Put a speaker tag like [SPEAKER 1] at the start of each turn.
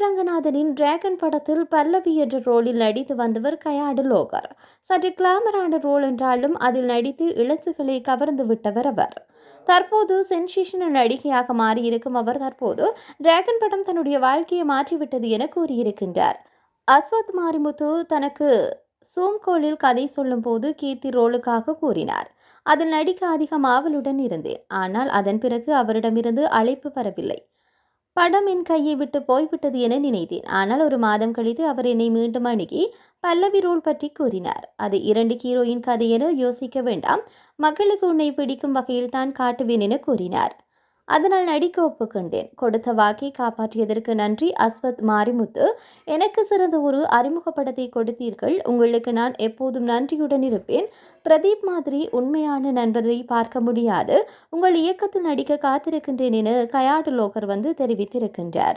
[SPEAKER 1] ரங்கநாதனின் dragon படத்தில் பல்லவி என்ற ரோலில் நடித்து வந்தவர் கயாடு லோகர். சற்று கிளாமரான ரோல் என்றாலும் அதில் நடித்து இளசுகளை கவர்ந்து விட்டவர் அவர். தற்போது சென்சேஷனல் நடிகையாக மாறியிருக்கும் அவர் தற்போது டிராகன் படம் தன்னுடைய வாழ்க்கையை மாற்றிவிட்டது என கூறியிருக்கின்றார். அஸ்வத் மாரிமுத்து தனக்கு சூம்கோலில் கதை சொல்லும்போது கீர்த்தி ரோலுக்காக கூறினார். அதில் நடிக்க அதிகம் ஆவலுடன் இருந்தேன். ஆனால் அதன் பிறகு அவரிடமிருந்து அழைப்பு வரவில்லை. படம் என் கையை விட்டு போய்விட்டது என நினைத்தேன். ஆனால் ஒரு மாதம் கழித்து அவர் என்னை மீண்டும் அணுகி பல்லவி ரோல் பற்றி கூறினார். அது இரண்டு ஹீரோயின் கதை என யோசிக்க வேண்டாம். மக்களுக்கு உன்னை பிடிக்கும் வகையில் தான் காட்டுவேன் என கூறினார். அதனால் நடிக்க ஒப்புக்கொண்டேன். கொடுத்த வாக்கை காப்பாற்றியதற்கு நன்றி அஸ்வத் மாரிமுத்து. எனக்கு சிறந்த ஒரு அறிமுகப்படத்தை கொடுத்தீர்கள். உங்களுக்கு நான் எப்போதும் நன்றியுடன் இருப்பேன். பிரதீப் மாதிரி உண்மையான நண்பரை பார்க்க முடியாது. உங்கள் இயக்கத்தில் நடிக்க காத்திருக்கின்றேன் என கயாடு லோகர் வந்து தெரிவித்திருக்கின்றார்.